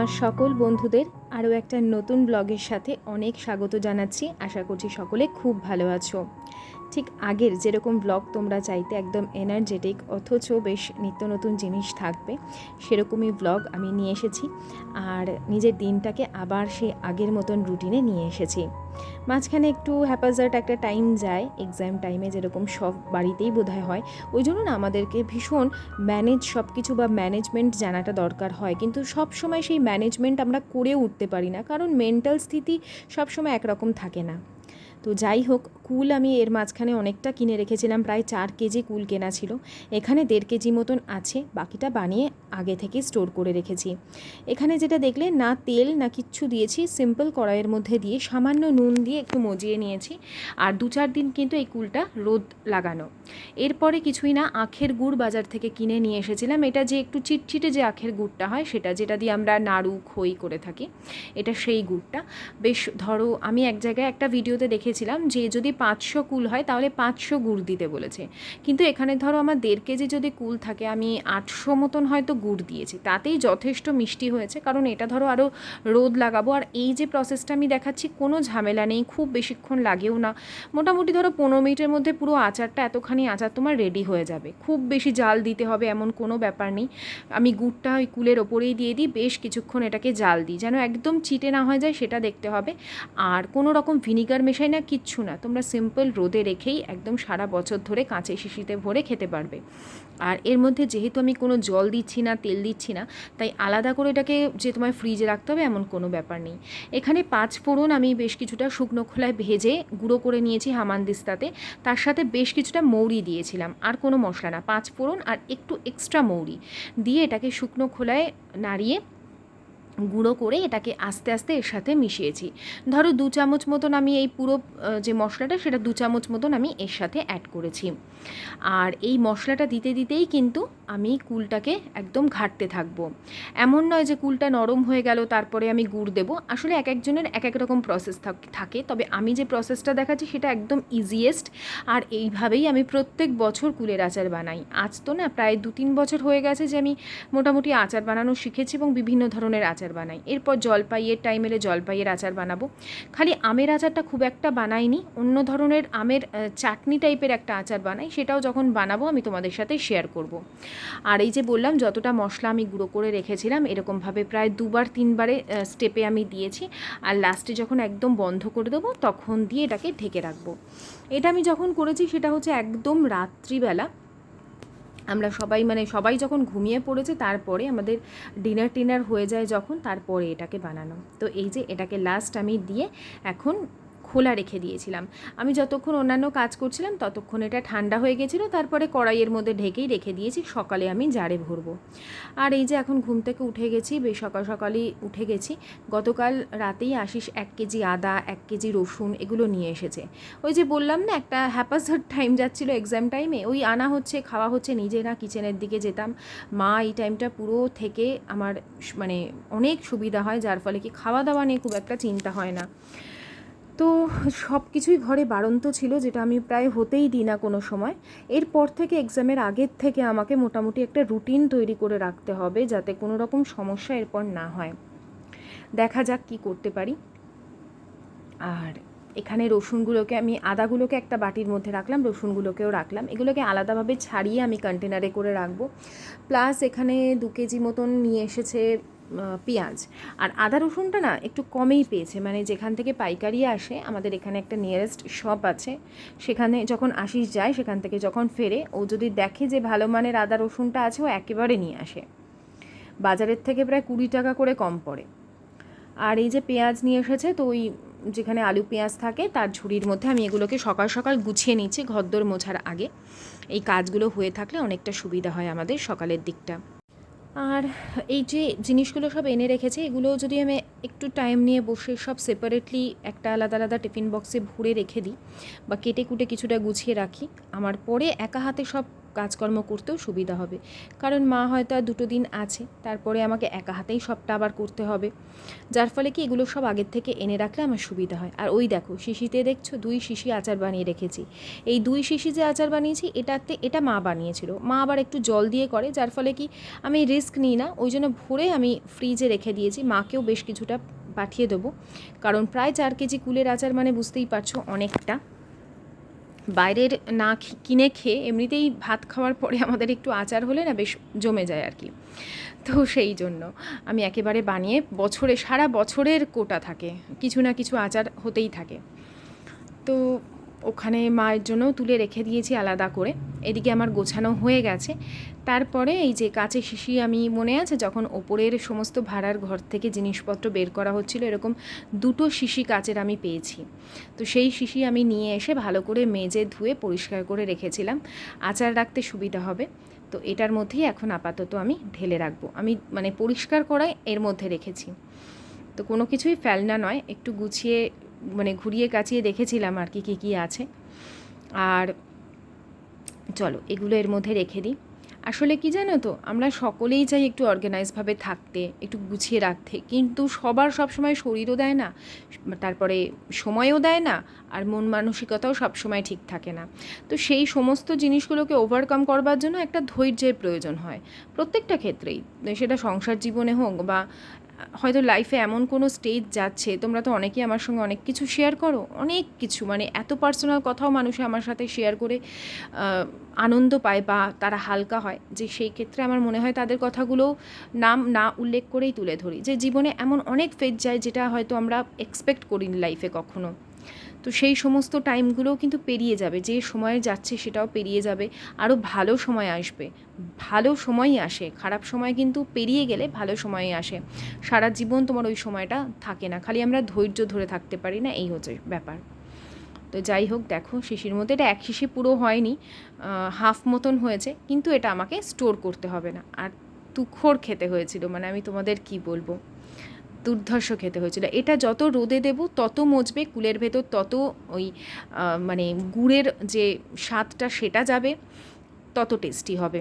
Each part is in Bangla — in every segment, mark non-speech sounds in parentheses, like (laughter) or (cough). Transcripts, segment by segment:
আমার সকল বন্ধুদের আরও একটা নতুন ব্লগের সাথে অনেক স্বাগত জানাচ্ছি। আশা করছি সকলে খুব ভালো আছো। ঠিক আগের যেরকম ব্লগ তোমরা চাইতে একদম এনার্জেটিক অথচ বেশ নিত্য নতুন জিনিস থাকবে, সেরকমই ব্লগ আমি নিয়ে এসেছি। আর নিজের দিনটাকে আবার সেই আগের মতন রুটিনে নিয়ে এসেছি। মাঝখানে একটু হ্যাপাজার্ট একটা টাইম যায় এক্সাম টাইমে যেরকম সব বাড়িতেই বোধহয় হয়, ওই জন্য না আমাদেরকে ভীষণ ম্যানেজ সব কিছু বা ম্যানেজমেন্ট জানাটা দরকার হয়। কিন্তু সব সময় সেই ম্যানেজমেন্ট আমরা করে উঠতে পারি না, কারণ মেন্টাল স্থিতি সবসময় একরকম থাকে না। তো যাই হোক, কুল আমি এর মাঝখানে অনেকটা কিনে রেখেছিলাম, প্রায় চার কেজি কুল কেনা ছিল। এখানে দেড় কেজি মতন আছে, বাকিটা বানিয়ে আগে থেকে স্টোর করে রেখেছি। এখানে যেটা দেখলে না তেল না কিচ্ছু দিয়েছি, সিম্পল কড়াইয়ের মধ্যে দিয়ে সামান্য নুন দিয়ে একটু মজিয়ে নিয়েছি আর দু চার দিন কিন্তু এই কুলটা রোদ লাগানো। এরপরে কিছুই না, আখের গুড় বাজার থেকে কিনে নিয়ে এসেছিলাম। এটা যে একটু চিটচিটে যে আখের গুড়টা হয়, সেটা যেটা দিয়ে আমরা নাড়ু, খই করে থাকি, এটা সেই গুড়টা। বেশ ধরো, আমি এক জায়গায় একটা ভিডিওতে দেখেছিলাম যে যদি পাঁচশো কুল হয় তাহলে পাঁচশো গুড় দিতে বলেছে। কিন্তু এখানে ধরো আমার দেড় কেজি যদি কুল থাকে, আমি আটশো মতন হয়তো গুড় দিয়েছি। তাতেই যথেষ্ট মিষ্টি হয়েছে, কারণ এটা ধরো আরও রোদ লাগাবো। আর এই যে প্রসেসটা আমি দেখাচ্ছি, কোনো ঝামেলা নেই, খুব বেশিক্ষণ লাগেও না। মোটামুটি ধরো পনেরো মিনিটের মধ্যে পুরো আচারটা এতখানি আচার তোমার রেডি হয়ে যাবে। খুব বেশি জাল দিতে হবে এমন কোনো ব্যাপার নেই। আমি গুড়টা ওই কুলের ওপরেই দিয়ে দিই, বেশ কিছুক্ষণ এটাকে জাল দিই। যেন একদম চিটে না হয়ে যায়, সেটা দেখতে হবে। আর কোনো রকম ভিনিগার মেশাই না কিচ্ছু না। তোমরা সিম্পল রোদে রেখেই একদম সারা বছর ধরে কাঁচে শিশিতে ভরে খেতে পারবে। আর এর মধ্যে যেহেতু আমি কোনো জল দিচ্ছি না, তেল দিচ্ছি না, তাই আলাদা করে এটাকে যে তোমায় ফ্রিজে রাখতে হবে এমন কোনো ব্যাপার নেই। এখানে পাঁচ ফোড়ন আমি বেশ কিছুটা শুকনো খোলায় ভেজে গুঁড়ো করে নিয়েছি হামানদিস্তাতে তার সাথে বেশ কিছুটা মৌরি দিয়েছিলাম, আর কোনো মশলা না। পাঁচ ফোড়ন আর একটু এক্সট্রা মৌরি। দিয়ে এটাকে শুকনো খোলায় নাড়িয়ে গুঁড়ো করে এটাকে আস্তে আস্তে এর সাথে মিশিয়েছি। ধরো দু চামচ মতন আমি এই পুরো যে মশলাটা সেটা দু চামচ মতন আমি এর সাথে অ্যাড করেছি। আর এই মশলাটা দিতে দিতেই কিন্তু আমি কুলটাকে একদম ঘাটতে থাকব। এমন নয় যে কুলটা নরম হয়ে গেল, তারপরে আমি গুড় দেবো। আসলে এক একজনের এক এক রকম প্রসেস থাকে তবে আমি যে প্রসেসটা দেখাচ্ছি সেটা একদম ইজিয়েস্ট আর এইভাবেই আমি প্রত্যেক বছর কুলের আচার বানাই। আজ তো না প্রায় দু তিন বছর হয়ে গেছে যে আমি মোটামুটি আচার বানানো শিখেছি এবং বিভিন্ন ধরনের আচার বানাই। এরপর জলপাইয়ের টাইম এলে জলপাইয়ের আচার বানাবো। খালি আমের আচারটা খুব একটা বানাইনি, অন্য ধরনের আমের চাটনি টাইপের একটা আচার বানাই, সেটাও যখন বানাবো আমি তোমাদের সাথে শেয়ার করব। আর এই যে বললাম, যতটা মশলা আমি গুঁড়ো করে রেখেছিলাম, এরকমভাবে প্রায় দুবার, তিনবারে স্টেপে আমি দিয়েছি। আর লাস্টে যখন একদম বন্ধ করে দেবো, তখন দিয়ে এটাকে ঢেকে রাখব। এটা আমি যখন করেছি, সেটা হচ্ছে একদম রাত্রিবেলা। আমরা সবাই মানে সবাই যখন ঘুমিয়ে পড়েছে, তারপরে আমাদের ডিনার টিনার হয়ে যায় যখন, তারপরে এটাকে বানানো। তো এই যে এটাকে লাস্ট আমি দিয়ে এখন খোলা রেখে দিয়েছিলাম। আমি যতক্ষণ অন্যান্য কাজ করছিলাম, ততক্ষণ এটা ঠান্ডা হয়ে গেছিল, তারপরে কড়াইয়ের মধ্যে ঢেকেই রেখে দিয়েছি, সকালে আমি জারে ভরবো। আর এই যে এখন ঘুম থেকে উঠে গেছি বেশ সকাল সকালই উঠে গেছি, গতকাল রাতেই আশিস এক কেজি আদা, এক কেজি রসুন এগুলো নিয়ে এসেছে। ওই যে বললাম না, একটা হ্যাপাসার টাইম যাচ্ছিল এক্সাম টাইমে ওই আনা হচ্ছে, খাওয়া হচ্ছে নিজেরা কিচেনের দিকে যেতাম। মা এই টাইমটা পুরো থেকে আমার মানে অনেক সুবিধা হয়, যার ফলে কি খাওয়া দাওয়া নিয়ে খুব একটা চিন্তা হয় না। তো সব কিছুই ঘরে বাড়ন্ত ছিল, যেটা আমি প্রায় হতেই দিই না কোনো সময়। এরপর থেকে এক্সামের আগের থেকে আমাকে মোটামুটি একটা রুটিন তৈরি করে রাখতে হবে, যাতে কোনো রকম সমস্যা এরপর না হয়। দেখা যাক কি করতে পারি। আর এখানে রসুনগুলোকে আমি, আদাগুলোকে একটা বাটির মধ্যে রাখলাম, রসুনগুলোকেও রাখলাম। এগুলোকে আলাদাভাবে ছাড়িয়ে আমি কন্টেনারে করে রাখব। প্লাস এখানে দু কেজি মতন নিয়ে এসেছে পেঁয়াজ। আর আদা রসুনটা না একটু কমেই পেয়েছে। মানে যেখান থেকে পাইকারি আসে, আমাদের এখানে একটা নিয়ারেস্ট শপ আছে। সেখানে যখন আশিস যায়, সেখান থেকে যখন ফেরে, ও যদি দেখে যে ভালো মানের আদা রসুনটা আছে, ও একেবারে নিয়ে আসে। বাজারের থেকে প্রায় কুড়ি টাকা করে কম পড়ে। আর এই যে পেঁয়াজ নিয়ে এসেছে, তো ওই যেখানে আলু পেঁয়াজ থাকে, তার ঝুড়ির মধ্যে আমি এগুলোকে সকাল সকাল গুছিয়ে নিচ্ছি ঘরদোর মোছার আগে। এই কাজগুলো হয়ে থাকলে অনেকটা সুবিধা হয় আমাদের সকালের দিকটা। আর এই যে জিনিসগুলো সব এনে রেখেছে এগুলো যদি আমি একটু টাইম নিয়ে বসে সব সেপারেটলি একটা আলাদা আলাদা টিফিন বক্সে ভরে রেখে দিই বা কেটে কুটে কিছুটা গুছিয়ে রাখি, আমার পরে একা হাতে সব কাজকর্ম করতেও সুবিধা হবে। কারণ মা হয়তো আর দুটো দিন আছে, তারপরে আমাকে একা হাতেই সবটা আবার করতে হবে। যার ফলে কি এগুলো সব আগের থেকে এনে রাখলে আমার সুবিধা হয়। আর ওই দেখো, শিশিতে দেখছ দুই শিশি আচার বানিয়ে রেখেছি। এই দুই শিশি যে আচার বানিয়েছি, এটাতে, এটা মা বানিয়েছিল। মা আবার একটু জল দিয়ে করে, যার ফলে কি আমি রিস্ক নিই না, ওই জন্য ভরে আমি ফ্রিজে রেখে দিয়েছি। মাকেও বেশ কিছুটা পাঠিয়ে দেবো। কারণ প্রায় চার কেজি কুলের আচার মানে বুঝতেই পারছ অনেকটা। বাইরের না কিনে খেয়ে এমনিতেই ভাত খাওয়ার পরে আমাদের একটু আচার হলে না বেশ জমে যায় আর কি। তো সেই জন্য আমি একেবারে বানিয়ে বছরে, সারা বছরের কোটা থাকে। কিছু না কিছু আচার হতেই থাকে। তো ওখানে মায়ের জন্য তুলে রেখে দিয়েছি আলাদা করে। এদিকে আমার গোছানো হয়ে গেছে। তারপরে এই যে কাঁচে শিশি আমি মনে আছে, যখন ওপরের সমস্ত ভাড়ার ঘর থেকে জিনিসপত্র বের করা হচ্ছিল, এরকম দুটো শিশি কাচের আমি পেয়েছি। তো সেই শিশি আমি নিয়ে এসে ভালো করে মেজে ধুয়ে পরিষ্কার করে রেখেছিলাম। আচার রাখতে সুবিধা হবে। তো এটার মধ্যেই এখন আপাতত আমি ঢেলে রাখব। আমি মানে পরিষ্কার করাই এর মধ্যে রেখেছি। তো কোনো কিছুই ফেলনা নয়, একটু গুছিয়ে মানে ঘুরিয়ে কাচিয়ে দেখেছিলাম আর কি, কী কী আছে। আর চলো, এগুলো এর মধ্যে রেখে দিই। আসলে কি জানো তো, আমরা সকলেই চাই একটু অর্গানাইজভাবে থাকতে, একটু গুছিয়ে রাখতে। কিন্তু সবার সব সময় শরীরও দেয় না, তারপরে সময়ও দেয় না, আর মন মানসিকতাও সব সময় ঠিক থাকে না। তো সেই সমস্ত জিনিসগুলোকে ওভারকাম করবার জন্য একটা ধৈর্যের প্রয়োজন হয়। প্রত্যেকটা ক্ষেত্রেই, সেটা সংসার জীবনে হোক বা হয়তো লাইফে এমন কোনো স্টেজ যাচ্ছে, তোমরা তো অনেকেই আমার সঙ্গে অনেক কিছু শেয়ার করো, অনেক কিছু মানে এত পার্সোনাল কথাও মানুষে আমার সাথে শেয়ার করে আনন্দ পায় বা তারা হালকা হয়, যে সেই ক্ষেত্রে আমার মনে হয় তাদের কথাগুলো নাম না উল্লেখ করেই তুলে ধরি। যে জীবনে এমন অনেক ফেজ যায় যেটা হয়তো আমরা এক্সপেক্ট করিনি লাইফে কখনো। তো সেই সমস্ত টাইমগুলোও কিন্তু পেরিয়ে যাবে। যে সময়ে যাচ্ছে সেটাও পেরিয়ে যাবে। আরও ভালো সময় আসবে। ভালো সময়ই আসে। খারাপ সময় কিন্তু পেরিয়ে গেলে ভালো সময়ই আসে। সারা জীবন তোমার ওই সময়টা থাকে না। খালি আমরা ধৈর্য ধরে থাকতে পারি না, এই হচ্ছে ব্যাপার। তো যাই হোক, দেখো শিশির মধ্যে এটা এক শিশি পুরো হয়নি হাফ মতন হয়েছে, কিন্তু এটা আমাকে স্টোর করতে হবে না। আর তুখোর খেতে হয়েছিল। মানে আমি তোমাদের কি বলব? দুর্ধর্ষ খেতে হয়েছিল। এটা যত রোদে দেব, তত মজবে, কুলের ভেতর তত ওই মানে গুড়ের যে স্বাদটা সেটা যাবে, তত টেস্টি হবে।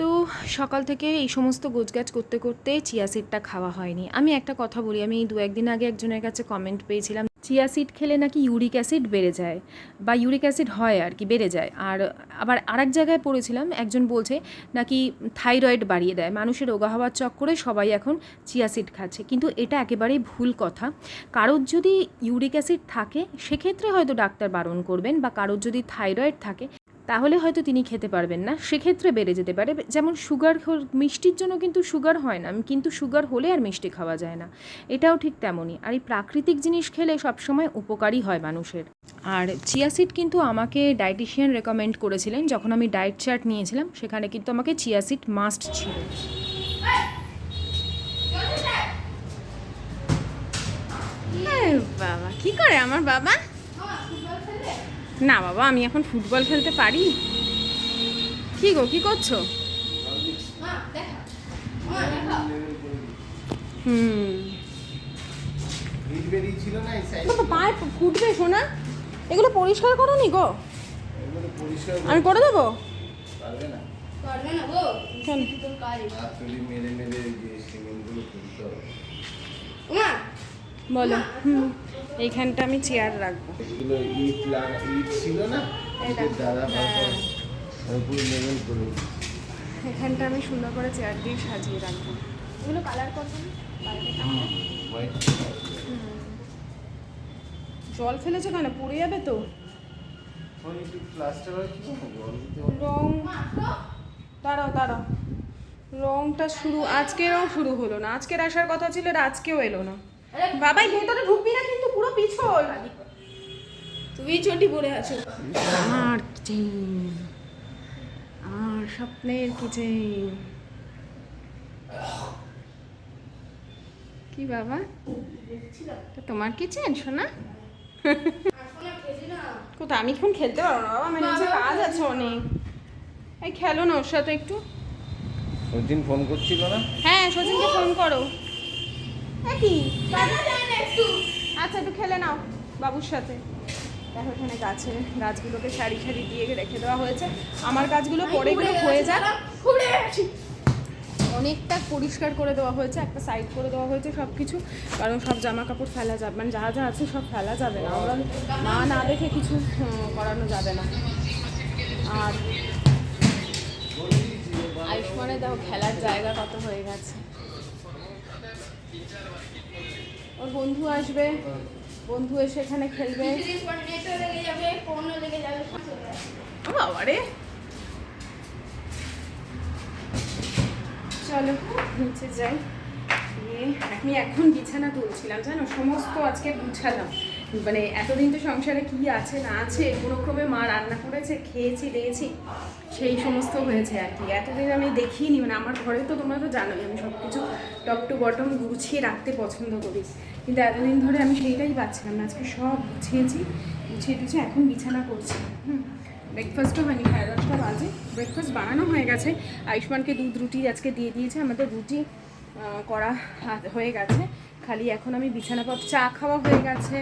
তো সকাল থেকে এই সমস্ত গোছগাছ করতে করতে চিয়া সিডটা খাওয়া হয়নি। আমি একটা কথা বলি, আমি দু একদিন আগে একজনের কাছে কমেন্ট পেয়েছিলাম, চিয়া সিড খেলে নাকি ইউরিক অ্যাসিড বেড়ে যায়? বা ইউরিক অ্যাসিড হয় আর কি, বেড়ে যায়। আর আবার আরেক জায়গায় পড়েছিলাম, একজন বলছে নাকি থাইরয়েড বাড়িয়ে দেয়। মানুষের রোগা হওয়ার চক্করে সবাই এখন চিয়া সিড খাচ্ছে। কিন্তু এটা একেবারেই ভুল কথা। কারোর যদি ইউরিক অ্যাসিড থাকে, সেক্ষেত্রে হয়তো ডাক্তার বারণ করবেন বা কারোর যদি থাইরয়েড থাকে তাহলে হয়তো তিনি খেতে পারবেন না। সেক্ষেত্রে বেড়ে যেতে পারে। যেমন সুগার মিষ্টির জন্য কিন্তু সুগার হয় না। কিন্তু সুগার হলে আর মিষ্টি খাওয়া যায় না। এটাও ঠিক তেমনই। আর এই প্রাকৃতিক জিনিস খেলে সবসময় উপকারী হয় মানুষের। আর চিয়াসিড কিন্তু আমাকে ডায়েটিশিয়ান রেকমেন্ড করেছিলেন। যখন আমি ডায়েট চার্ট নিয়েছিলাম, সেখানে কিন্তু আমাকে চিয়াসিড মাস্ট ছিল। বাবা, কি করে আমার বাবা? না বাবা আমি এখন ফুটবল খেলতে পারি। কি গো কি করছ? হুম। পায়ে ফুটবে শোনা এগুলো পরিষ্কার করো নি গো? আমি করে দেবো? পারবে বলো। হুম এইখানটা আমি চেয়ার রাখব। এগুলো ইট লাগা ইট ছিল না? এটা। ইটের দ্বারা হ্যাঁ। পুরো লেভেল করে এখানটা আমি সুন্দর করে চেয়ার দিয়ে সাজিয়ে রাখব। এগুলো কালার। হোয়াইট জল ফেলেছো কেন? পড়ে যাবে তো। রং দাঁড়াও দাঁড়াও। রংটা শুরু আজকেরও শুরু হলো না। আজকের আসার কথা ছিল আজকেও এলো না। বাবাই ভেতরে ঢুকবি না কিন্তু পুরো পিছল। তুমি চটি পড়ে আছো। আমার কিচেন আমার স্বপ্নের কিচেন। কি বাবা? তো তোমার কিচেন শোনা কোথায়? আমি এখন খেলতে পারব না বাবা আমার নিচে কাজ আছে অনেক। এই খেলো না ওর সাথে একটু। সচিন ফোন করছিল না? হ্যাঁ সচিনকে ফোন করো। কি? আচ্ছা একটু খেলে নাও বাবুর সাথে। দেখো এখানে গাছে গাছগুলোকে সারি সারি দিয়ে রেখে দেওয়া হয়েছে। আমার গাছগুলো পরে গেলে হয়ে যাক। অনেকটা পরিষ্কার করে দেওয়া হয়েছে একটা সাইড করে দেওয়া হয়েছে সব কিছু কারণ সব জামা কাপড় ফেলা যাবে মানে যা যা আছে সব ফেলা যাবে না। আমরা না না দেখে কিছু করানো যাবে না। আর আয়ুষ্মানের দেখো খেলার জায়গা কত হয়ে গেছে। ওর বন্ধু আসবে। বন্ধু এসে এখানে খেলবে। চলো, নিচে যাই। আমি এখন বিছানা তুলছিলাম, জানো? সমস্ত আজকে গুছালাম। মানে এতদিন তো সংসারে কি আছে, না আছে কোনো ক্রমে মা রান্না করেছে, খেয়েছি, দিয়েছি, সেই সমস্ত হয়েছে আর কি। এতদিন আমি দেখিনি মানে আমার ঘরে তো তোমরা তো জানোই, আমি সব কিছু টপ টু বটম গুছিয়ে রাখতে পছন্দ করি। কিন্তু এতদিন ধরে আমি সেইটাই পাচ্ছিলাম না, আজকে সব গুছিয়েছি, গুছিয়ে টুছিয়ে এখন বিছানা করছি। হুম ব্রেকফাস্টও হয়নি, সাড়ে দশটা বাজে। ব্রেকফাস্ট বানানো হয়ে গেছে। আয়ুষ্মানকে দুধ রুটি আজকে দিয়ে দিয়েছে, আমাদের রুটি করা হয়ে গেছে। খালি এখন আমি বিছানা পর চা খাওয়া হয়ে গেছে।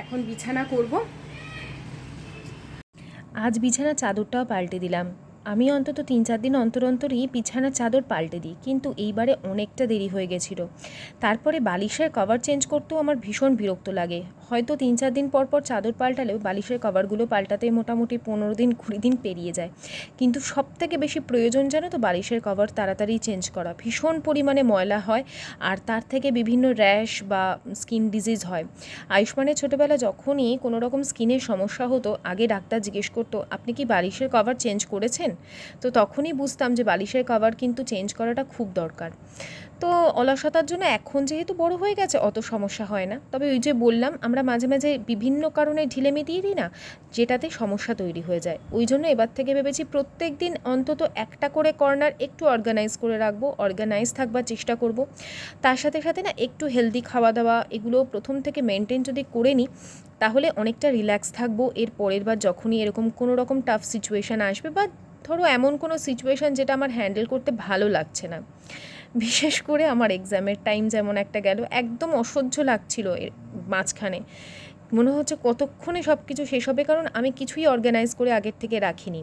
এখন বিছানা করব। আজ বিছানা চাদরটাও পাল্টে দিলাম। আমি অন্তত তিন চার দিন অন্তর অন্তরই বিছানার চাদর পাল্টে দিই, কিন্তু এইবারে অনেকটা দেরি হয়ে গেছিল। তারপরে বালিশের কভার চেঞ্জ করতেও আমার ভীষণ বিরক্ত লাগে। হয়তো তিন চার দিন পর পর চাদর পাল্টালেও বালিশের কভারগুলো পাল্টাতে মোটামুটি পনেরো দিন, কুড়ি দিন পেরিয়ে যায়। কিন্তু সব থেকে বেশি প্রয়োজন জানো তো বালিশের কভার তাড়াতাড়ি চেঞ্জ করা। ভীষণ পরিমাণে ময়লা হয় আর তার থেকে বিভিন্ন র্যাশ বা স্কিন ডিজিজ হয়। আয়ুষ্মানের ছোটোবেলা যখনই কোনো রকম স্কিনের সমস্যা হতো, আগে ডাক্তার জিজ্ঞেস করতো, আপনি কি বালিশের কভার চেঞ্জ করেছেন? তো তখনই বুঝতাম যে বালিশের কভার কিন্তু চেঞ্জ করাটা খুব দরকার। তো অলসতার জন্য এখন যেহেতু বড় হয়ে গেছে, অত সমস্যা হয় না। তবে ওই যে বললাম, আমরা মাঝে মাঝে বিভিন্ন কারণে ঢিলে মিটিয়ে দিই না, যেটাতে সমস্যা তৈরি হয়ে যায়। ওই জন্য এবার থেকে ভেবেছি প্রত্যেক দিন অন্তত একটা করে কর্নার একটু অর্গানাইজ করে রাখব অর্গানাইজ থাকবার চেষ্টা করব। তার সাথে সাথে না একটু হেলদি খাওয়া দাওয়া এগুলো প্রথম থেকে মেনটেন যদি করে নিই, তাহলে অনেকটা রিল্যাক্স থাকব। এর পরের বার যখনই এরকম কোনো রকম টাফ সিচুয়েশান আসবে বা ধরো এমন কোনো সিচুয়েশান যেটা আমার হ্যান্ডেল করতে ভালো লাগছে না। বিশেষ করে আমার এক্সামের টাইম যেমন একটা গেল, একদম অসহ্য লাগছিল এর মাঝখানে। মনে হচ্ছে কতক্ষণে সব কিছু শেষ হবে, কারণ আমি কিছুই অর্গানাইজ করে আগের থেকে রাখিনি।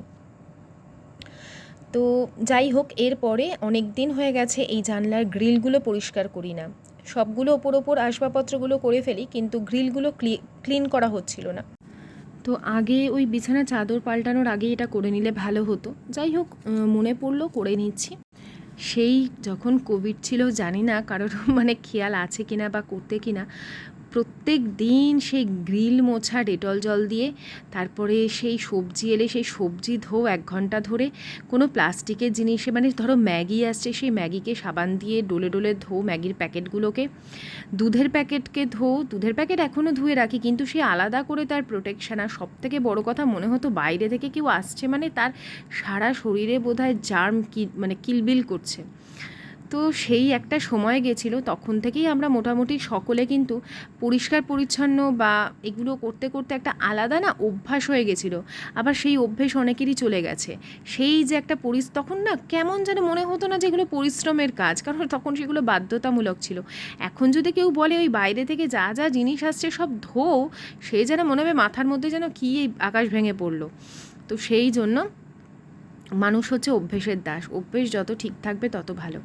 তো যাই হোক, এরপরে অনেক দিন হয়ে গেছে এই জানলার গ্রিলগুলো পরিষ্কার করি না। সবগুলো ওপর ওপর আসবাবপত্রগুলো করে ফেলি, কিন্তু গ্রিলগুলো ক্লিন করা হচ্ছিল না। তো আগে ওই বিছানা চাদর পাল্টানোর আগে এটা করে নিলে ভালো হতো। যাই হোক মনে পড়ল, করে নিচ্ছি। সেই যখন কোভিড ছিল জানি না কারোর (laughs) মানে খেয়াল আছে কিনা বা করতে কিনা প্রত্যেক দিন সেই গ্রিল মোছা ডেটল জল দিয়ে, তারপরে সেই সবজি এলে সেই সবজি ধো এক ঘণ্টা ধরে। কোনো প্লাস্টিকের জিনিসে মানে ধরো ম্যাগি আসছে, সেই ম্যাগিকে সাবান দিয়ে ডোলে ডোলে ধো ম্যাগির প্যাকেটগুলোকে। দুধের প্যাকেটকে ধো দুধের প্যাকেট এখনও ধুয়ে রাখি, কিন্তু সে আলাদা করে তার প্রোটেকশান। আর সব থেকে বড়ো কথা মনে হতো, বাইরে থেকে কেউ আসছে মানে তার সারা শরীরে বোধহয় জার্ম কি মানে কিলবিল করছে। তো সেই একটা সময় গেছিল, তখন থেকেই আমরা মোটামুটি সকলে কিন্তু পরিষ্কার, পরিচ্ছন্ন বা এগুলো করতে করতে একটা আলাদা না অভ্যাস হয়ে গেছিল। আবার সেই অভ্যেস অনেকেরই চলে গেছে। সেই যে একটা পরিস, তখন না কেমন যেন মনে হতো না যে এগুলো পরিশ্রমের কাজ, কারণ তখন সেগুলো বাধ্যতামূলক ছিল। এখন যদি কেউ বলে ওই বাইরে থেকে যা যা জিনিস আসছে সব ধো, সে যেন মনে হবে মাথার মধ্যে যেন কী এই আকাশ ভেঙে পড়ল। তো সেই জন্য মানুষ হচ্ছে অভ্যেসের দাস, অভ্যেস যত ঠিক থাকবে তত ভালো।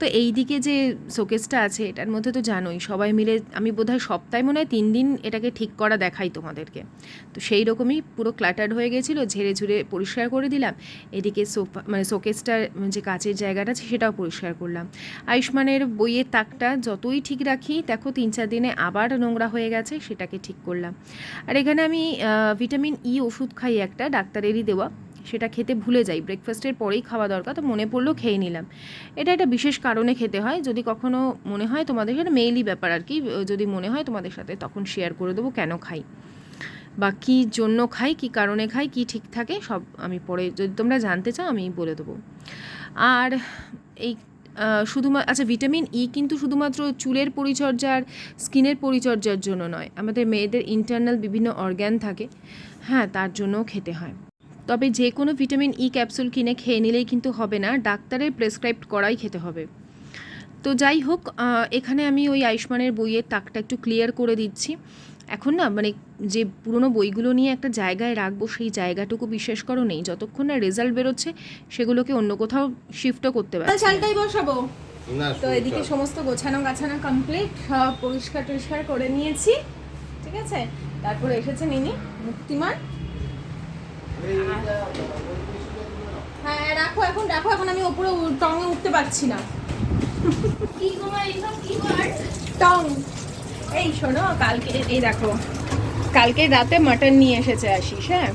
তো এই দিকে যে শোকেসটা আছে, এটার মধ্যে তো জানোই, সবাই মিলে আমি বোধহয় সপ্তাহে মনে হয় তিন দিন এটাকে ঠিক করা দেখাই তোমাদেরকে। তো সেই রকমই পুরো ক্লাটার্ড হয়ে গেছিল, ঝেড়ে ঝুড়ে পরিষ্কার করে দিলাম। এদিকে সোফা মানে শোকেসটার যে কাচের জায়গাটা আছে সেটাও পরিষ্কার করলাম। আয়ুষ্মানের বইয়ের তাকটা যতই ঠিক রাখি, দেখো তিন চার দিনে আবার নোংরা হয়ে গেছে, সেটাকে ঠিক করলাম। আর এখানে আমি ভিটামিন ই ওষুধ খাই একটা, ডাক্তারেরই দেওয়া। সেটা খেতে ভুলে যাই। ব্রেকফাস্টের পরেই খাওয়া দরকার, তো মনে পড়ল খেয়ে নিলাম। এটা একটা বিশেষ কারণে খেতে হয়। যদি কখনো মনে হয় তোমাদের সাথে মেইলি ব্যাপার আর কি যদি মনে হয় তোমাদের সাথে, তখন শেয়ার করে দেবো কেন খাই। বা কী জন্য খাই, কী কারণে খাই, কী ঠিক থাকে, সব আমি পরে যদি তোমরা জানতে চাও, আমি বলে দেবো। আর এই শুধুমাত্র আচ্ছা ভিটামিন ই কিন্তু শুধুমাত্র চুলের পরিচর্যার স্কিনের পরিচর্যার জন্য নয়। আমাদের মেয়েদের ইন্টারনাল বিভিন্ন অর্গ্যান থাকে। হ্যাঁ তার জন্যও খেতে হয়। তবে যে কোনো ভিটামিন ই ক্যাপসুল কিনে খেয়ে নিলেই কিন্তু হবে না ডাক্তারের প্রেসক্রাইব করাই খেতে হবে। তো যাই হোক এখানে আমি ওই আয়ুষ্মানের বইয়ের তাকটা একটু ক্লিয়ার করে দিচ্ছি। এখন না মানে যে পুরনো বইগুলো নিয়ে একটা জায়গায় রাখব সেই জায়গাটুকু বিশ্বাস করো নেই। যতক্ষণ না রেজাল্ট বেরোচ্ছে সেগুলোকে অন্য কোথাও শিফটও করতে পারছি না। চালটাই বসাবো? তো এদিকে সমস্ত গোছানো গাছানো কমপ্লিট পরিষ্কার টরিষ্কার করে নিয়েছি। ঠিক আছে? তারপরে এসেছে মিনি মুক্তিমান। হ্যাঁ রাখো এখন রাখো এখন আমি ওপরে উ- টঙে উঠতে পারছি না। কি তোমার এইসব কি টং। এই শোনো কালকে এই দেখো কালকে রাতে মাটন নিয়ে এসেছে আশিস হ্যাঁ?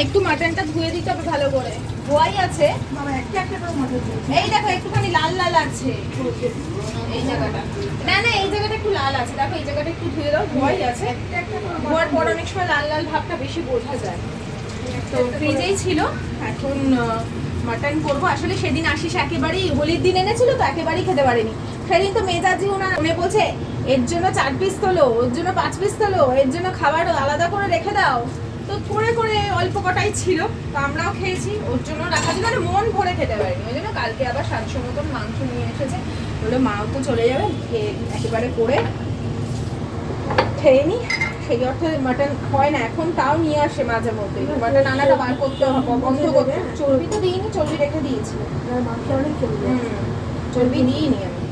একটু মাটনটা ধুয়ে দিতে হবে ভালো করে। ধোয়াই আছে। এই দেখো একটুখানি লাল লাল আছে। এই জায়গাটা। না না এই জায়গাটা একটু লাল আছে। দেখো এই জায়গাটা একটু ধুয়ে দাও ধোয়াই আছে। ধোয়ার পর অনেক সময় লাল লাল ভাবটা বেশি বোঝা যায়। তো ফ্রিজেই ছিল। এখন মাটন করব। আসলে সেদিন আশিস একেবারেই হোলির দিন এনেছিল, তো একেবারেই খেতে পারেনি। সেদিন তো মেজাজি ওনার মনে বলছে এর জন্য চার পিস তোলো, ওর জন্য পাঁচ পিস তোলো, এর জন্য খাবার আলাদা করে রেখে দাও। তো করে করে অল্প কটাই ছিল, তো আমরাও খেয়েছি। ওর জন্য রাখা ছিল মানে মন ভরে খেতে পারিনি। ওই জন্য কালকে আবার সাতশো মতন মাংস নিয়ে এসেছে। বলে মাও তো চলে যাবে একেবারে করে খেয়ে নি। সেই অর্থে মাটন হয় না। এখন তাও নিয়ে আসে মাঝে মধ্যে। মাটন আনাটা বার করতে হবে বন্ধ করতে চর্বি তো দিইনি চর্বি রেখে দিয়েছিল হুম, চর্বি দিইনি আমি।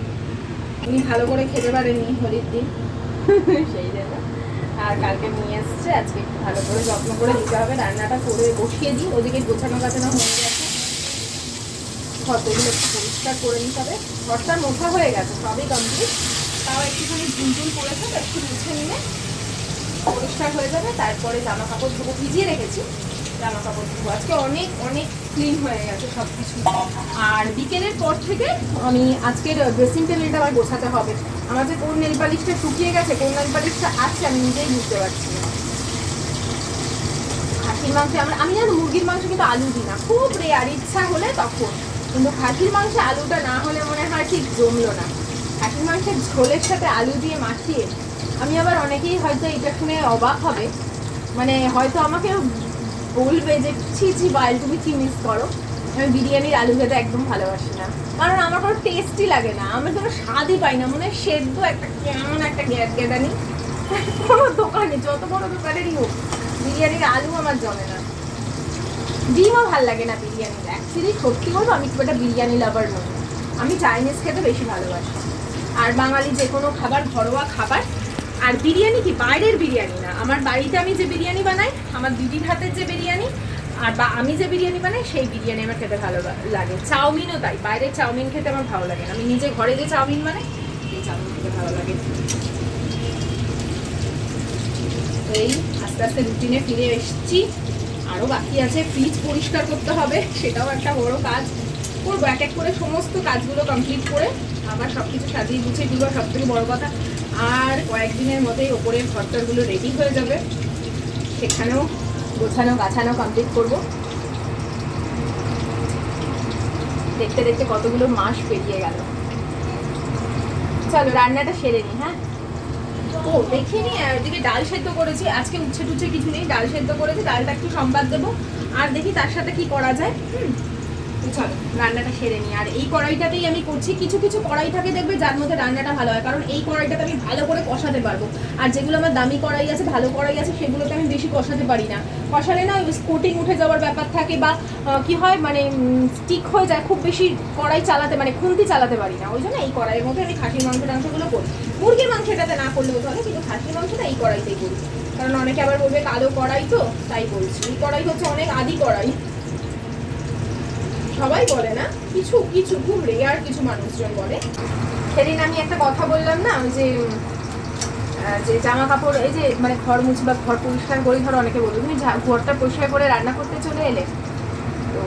উনি ভালো করে খেতে পারেনি হোলির দিন। সেই জন্য। আর কালকে নিয়ে এসছে আজকে একটু ভালো করে যত্ন করে দিতে হবে। রান্নাটা করে বসিয়ে দিই ওদিকে গোছানো গাছানো হয়ে গেছে। ঘরগুলো একটু পরিষ্কার করে নিতে হবে। ঘরটা মোছা হয়ে গেছে সবই কমপ্লিট তাও একটুখানি ঝুলঝুল করেছে একটু মুছে নিলে পরিষ্কার হয়ে যাবে, তারপরে জামা কাপড় ধুবো, ভিজিয়ে রেখেছি। জামা কাপড় ধুবো। আজকে অনেক অনেক ক্লিন হয়ে গেছে সব কিছু আর বিকেলের পর থেকে আমি আজকের ড্রেসিং টেবিলটা আবার গোছাতে হবে। আমার যে কোন নেল পালিশটা শুকিয়ে গেছে, কোন নেল পালিশটা আছে, আমি নিজেই বুঝতে পারছি খাসির মাংসে আমরা, আমি জানো মুরগির মাংস কিন্তু আলু দিই না। খুব রেয়ার ইচ্ছা হলে তখন। কিন্তু খাসির মাংসে আলুটা না হলে মনে হয় ঠিক জমলো না। খাসির মাংসের ঝোলের সাথে আলু দিয়ে মাখিয়ে আমি আবার অনেকেই হয়তো এটা শুনে অবাক হবে। মানে হয়তো আমাকে বলবে যে, ছি ছি বাইল তুমি কি মিস করো? আমি বিরিয়ানির আলু খেতে একদম ভালোবাসি না। কারণ আমার কোনো টেস্টই লাগে না। আমি কোনো স্বাদই পাই না। মনে হয় সেদ্ধ একটা কেমন একটা গ্যাস গেদানি কোনো দোকানে, যত বড় দোকানেরই হোক, বিরিয়ানির আলু আমার জমে না। ডিমও ভালো লাগে না বিরিয়ানির। অ্যাকচুয়ালি সত্যি বলব, আমি খুব একটা বিরিয়ানি লাভার নই। আমি চাইনিজ খেতে বেশি ভালোবাসি। আর বাঙালি যে কোনো খাবার, ঘরোয়া খাবার আর বিরিয়ানি কি, বাইরের বিরিয়ানি না? আমার বাড়িতে আমি যে বিরিয়ানি বানাই, আমার দিদির হাতের যে বিরিয়ানি, আর বা আমি যে বিরিয়ানি বানাই, সেই বিরিয়ানি আমার খেতে ভালো লাগে। চাউমিনও তাই, বাইরের চাউমিন খেতে আমার ভালো লাগে আমি নিজে ঘরে যে চাউমিন বানাই, সেই চাউমিন খেতে ভালো লাগে। এই আস্তে আস্তে রুটিনে ফিরে এসেছি। আরও বাকি আছে ফ্রিজ পরিষ্কার করতে হবে, সেটাও একটা বড় কাজ। করব, এক এক করে সমস্ত কাজগুলো কমপ্লিট করে আবার সব কিছু সাজিয়ে গুছিয়ে দিব সব থেকে বড় কথা। আর কয়েকদিনের মধ্যেই ওপরের ঘরটারগুলো রেডি হয়ে যাবে। সেখানেও গোছানো, গাছানো কমপ্লিট করব। দেখতে দেখতে কতগুলো মাস পেরিয়ে গেল। চলো, রান্নাটা সেরে নি হ্যাঁ? ও দেখিনি আর ওদিকে ডাল সেদ্ধ করেছি। আজকে উচ্ছে টুচ্ছে কিছু নেই, ডাল সেদ্ধ করেছি, ডালটা একটু সম্বাদ দেবো। আর দেখি তার সাথে কি করা যায়, হুম? চলো, রান্নাটা সেরে নিই আর এই কড়াইটাতেই আমি করছি, কিছু কিছু কড়াই থাকে দেখবে যার মধ্যে রান্নাটা ভালো হয়, কারণ এই কড়াইটাতে আমি ভালো করে কষাতে পারব। আর যেগুলো আমার দামি কড়াই আছে, ভালো কড়াই আছে, সেগুলোতে আমি বেশি কষাতে পারি না। কষালে না কোটিং উঠে যাওয়ার ব্যাপার থাকে বা কি হয় মানে স্টিক হয়ে যায়, খুব বেশি কড়াই চালাতে মানে খুন্তি চালাতে পারি না। ওই জন্য এই কড়াইয়ের মধ্যে আমি খাসির মাংস টাংসগুলো করি। মুরগির মাংস এটাতে না করলেও চলে, কিন্তু খাসির মাংসটা এই কড়াইতেই করি। কারণ অনেকে আবার বলবে কালো কড়াই তো, তাই বলছি। এই কড়াই হচ্ছে অনেক আদি কড়াই। সবাই বলে না, কিছু কিছু খুব রেয়ার কিছু মানুষজন বলে। সেদিন আমি একটা কথা বললাম না যে যে জামা কাপড়, এই যে মানে ঘর মুছি বা ঘর পরিষ্কার করে, ধরো অনেকে বলবে, তুমি ঘরটা পরিষ্কার করে রান্না করতে চলে এলে? তো,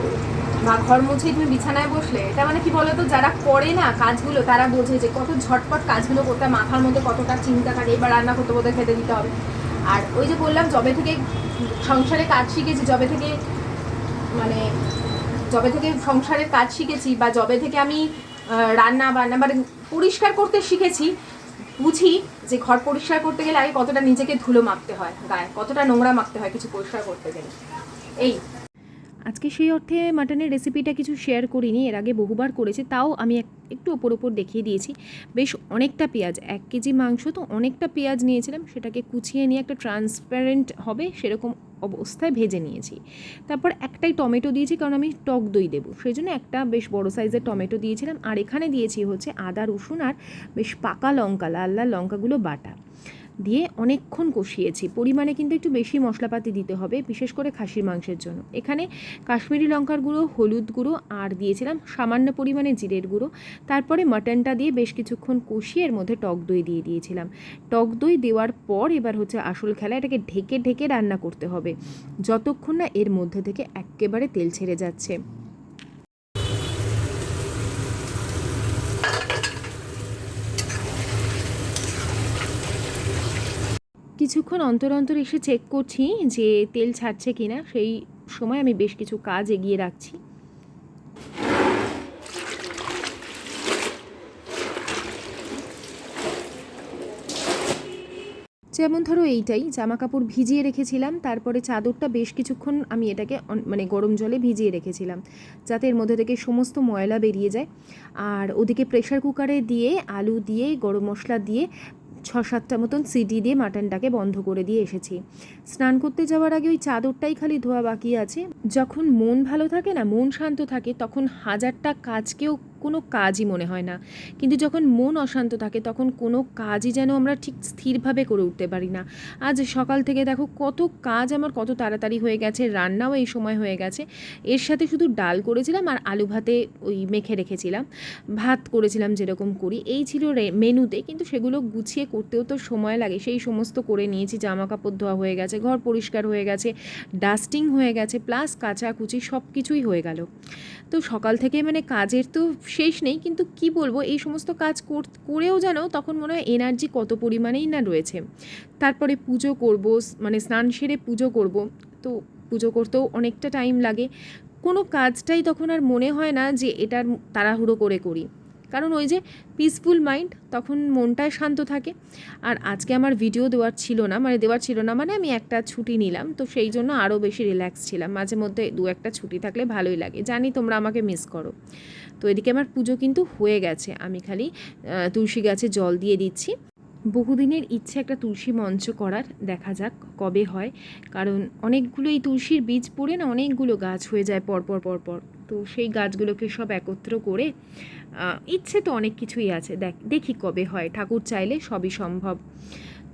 বা ঘর মুছেই তুমি বিছানায় বসলে, এটা মানে কি বলতো, যারা করে না কাজগুলো, তারা বোঝে যে কত ঝটপট কাজগুলো করতে মাথার মধ্যে কতটা চিন্তা থাকে, এবার রান্না করতে করতে খেতে দিতে হবে। আর ওই যে বললাম, জবে থেকে সংসারে কাজ শিখেছি, জবে থেকে মানে জবে থেকে সংসারের কাজ শিখেছি বা যবে থেকে আমি রান্না বান্না মানে পরিষ্কার করতে শিখেছি, বুঝি যে ঘর পরিষ্কার করতে গেলে আগে কতটা নিজেকে ধুলো মাখতে হয় গায়ে, কতটা নোংরা মাখতে হয় কিছু পরিষ্কার করতে গেলে। এই আজকে সেই অর্থে মাটনের রেসিপিটা কিছু শেয়ার করিনি, এর আগে বহুবার করেছি, তাও আমি এক- একটু ওপর ওপর দেখিয়ে দিয়েছি। বেশ অনেকটা পেঁয়াজ, এক কেজি মাংস তো অনেকটা পেঁয়াজ নিয়েছিলাম, সেটাকে কুচিয়ে নিয়ে একটা ট্রান্সপারেন্ট হবে, সেরকম অবস্থায় ভেজে নিয়েছি। তারপর একটাই টমেটো দিয়েছি, কারণ আমি টক দই দেবো, সেই জন্য একটা বেশ বড় সাইজের টমেটো দিয়েছিলাম, আর এখানে দিয়েছি হচ্ছে আদা, রসুন আর বেশ পাকা লঙ্কা, লাল লাল লঙ্কাগুলো বাটা। দিয়ে অনেকক্ষণ কষিয়েছি। পরিমাণে কিন্তু একটু বেশি মশলাপাতি দিতে হবে, বিশেষ করে খাসির মাংসের জন্য। এখানে কাশ্মীরি লঙ্কার গুঁড়ো, হলুদ গুঁড়ো, আর দিয়েছিলাম সামান্য পরিমাণে জিরের গুঁড়ো। তারপরে মাটনটা দিয়ে বেশ কিছুক্ষণ কষিয়ে এর মধ্যে টক দই দিয়ে দিয়েছিলাম। টক দই দেওয়ার পর এবার হচ্ছে আসল খেলা, এটাকে ঢেকে ঢেকে রান্না করতে হবে। যতক্ষণ না এর মধ্যে থেকে একেবারে তেল ছেড়ে যাচ্ছে। কিছুক্ষণ অন্তর অন্তর এসে চেক করছি যে তেল ছাড়ছে কিনা। সেই সময় আমি বেশ কিছু কাজ এগিয়ে রাখছি। যেমন ধরো এইটাই জামা কাপড় ভিজিয়ে রেখেছিলাম, তারপরে চাদরটা বেশ কিছুক্ষণ আমি এটাকে মানে গরম জলে ভিজিয়ে রেখেছিলাম, যাতে এর মধ্যে থেকে সমস্ত ময়লা বেরিয়ে যায়। আর ওদিকে প্রেশার কুকারে দিয়ে আলু দিয়ে, গরম মশলা দিয়ে ছ সাতটা মতন সিটি দিয়ে মাটনটাকে বন্ধ করে দিয়ে এসেছি। স্নান করতে যাওয়ার আগে ওই চাদরটাই খালি ধোয়া বাকি আছে। যখন মন ভালো থাকে না, মন শান্ত থাকে, তখন হাজারটা কাজকেও কোনো কাজই মনে হয় না। কিন্তু যখন মন অশান্ত থাকে, তখন কোনো কাজই যেন আমরা ঠিক স্থিরভাবে করে উঠতে পারি না। আজ সকাল থেকে দেখো কত কাজ আমার কত তাড়াতাড়ি হয়ে গেছে, রান্নাও এই সময় হয়ে গেছে। এর সাথে শুধু ডাল করেছিলাম আর আলু ভাতে ওই মেখে রেখেছিলাম। ভাত করেছিলাম যেরকম করি। এই ছিল মেনুতে কিন্তু সেগুলো গুছিয়ে করতেও তো সময় লাগে। সেই সমস্ত করে নিয়েছি জামা কাপড় ধোয়া হয়ে গেছে, ঘর পরিষ্কার হয়ে গেছে ডাস্টিং হয়ে গেছে প্লাস কাচাকুচি সব কিছুই হয়ে গেল। তো সকাল থেকে মানে কাজের তো শেষ নেই, কিন্তু কি বলব, এই সমস্ত কাজ কর- করেও যেন তখন মনে হয় এনার্জি কত পরিমাণেই না রয়েছে। তারপরে পুজো করব মানে স্নান সেরে পুজো করব, তো পুজো করতেও অনেকটা টাইম লাগে। কোনো কাজটাই তখন আর মনে হয় না যে এটার তাড়াহুড়ো করে করি। কারণ ওই যে পিসফুল মাইন্ড তখন মনটাই শান্ত থাকে। আর আজকে আমার ভিডিও দেওয়ার ছিল না মানে দেওয়ার ছিল না মানে আমি একটা ছুটি নিলাম, তো সেই জন্য আরও বেশি রিল্যাক্স ছিলাম। মাঝে মধ্যে দু একটা ছুটি থাকলে ভালোই লাগে। জানি তোমরা আমাকে মিস করো। তো এদিকে আমার পুজো কিন্তু হয়ে গেছে। আমি খালি তুলসী গাছে জল দিয়ে দিচ্ছি। বহুদিনের ইচ্ছে একটা তুলসী মঞ্চ করার দেখা যাক কবে হয়। কারণ অনেকগুলো এই তুলসীর বীজ পড়ে না অনেকগুলো গাছ হয়ে যায় পরপর পরপর। তো সেই গাছগুলোকে সব একত্র করে ইচ্ছে তো অনেক কিছুই আছে। দেখ, দেখি কবে হয়। ঠাকুর চাইলে সবই সম্ভব।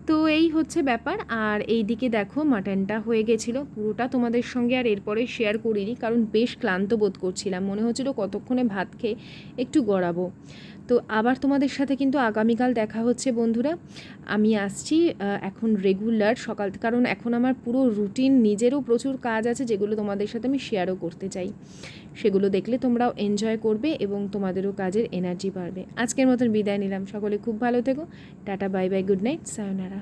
তো এই হচ্ছে ব্যাপার। আর এই দিকে দেখো মাটনটা হয়ে গেছিল। পুরোটা তোমাদের সঙ্গে আর এরপরে শেয়ার করিনি, কারণ বেশ ক্লান্ত বোধ করছিলাম। মনে হচ্ছিল কতক্ষণে ভাত খেয়ে একটু গড়াবো। তো আবার তোমাদের সাথে কিন্তু আগামীকাল দেখা হচ্ছে, বন্ধুরা। আমি আসছি এখন রেগুলার সকাল কারণ এখন আমার পুরো রুটিন নিজেরও প্রচুর কাজ আছে যেগুলো তোমাদের সাথে আমি শেয়ারও করতে চাই। সেগুলো দেখলে তোমরাও এনজয় করবে এবং তোমাদেরও কাজের এনার্জি বাড়বে। আজকের মতন বিদায় নিলাম। সকলে খুব ভালো থেকো। Tata bye bye good night sayonara